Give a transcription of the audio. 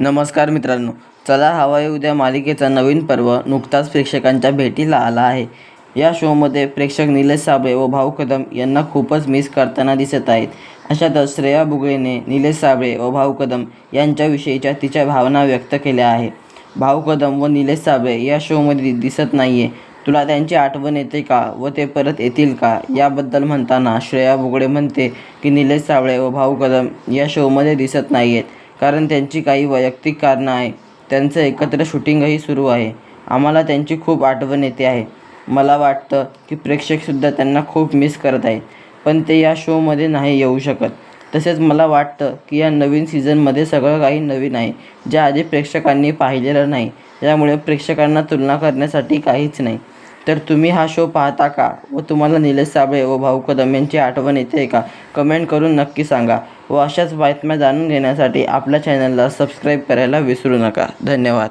नमस्कार मित्रांनो चला हवा उद्या मालिकेचा नवीन पर्व नुकताच प्रेक्षकांच्या भेटीला आला आहे. या शोमध्ये प्रेक्षक निलेश साबळे व भाऊ कदम यांना खूपच मिस करताना दिसत आहेत. अशातच श्रेया बुगळेने निलेश साबळे व भाऊ कदम यांच्याविषयीच्या तिच्या भावना व्यक्त केल्या आहे भाऊ कदम व निलेश साबळे या शोमध्ये दिसत नाही आहे तुला त्यांची आठवण येते का व ते परत येतील का? याबद्दल म्हणताना श्रेया बुगडे म्हणते की निलेश साबळे व भाऊ कदम या शोमध्ये दिसत नाही आहेत कारण त्यांची काही वैयक्तिक कारणं आहे. त्यांचं एकत्र शूटिंगही सुरू आहे. आम्हाला त्यांची खूप आठवण येते आहे. मला वाटतं की प्रेक्षकसुद्धा त्यांना खूप मिस करत आहेत पण ते या शोमध्ये नाही येऊ शकत. तसेच मला वाटतं की या नवीन सीझनमध्ये सगळं काही नवीन आहे. जे आधी प्रेक्षकांनी पाहिलेलं नाही. यामुळे प्रेक्षकांना तुलना करण्यासाठी काहीच नाही. तर तुम्ही हा शो पाहता का? व तुम्हाला निलेश साबळे व भाऊ कदम यांची आठवण येते का? कमेंट करून नक्की सांगा. व अशाच बातम्या जाणून घेण्यासाठी आपल्या चॅनलला सबस्क्राईब करायला विसरू नका. धन्यवाद.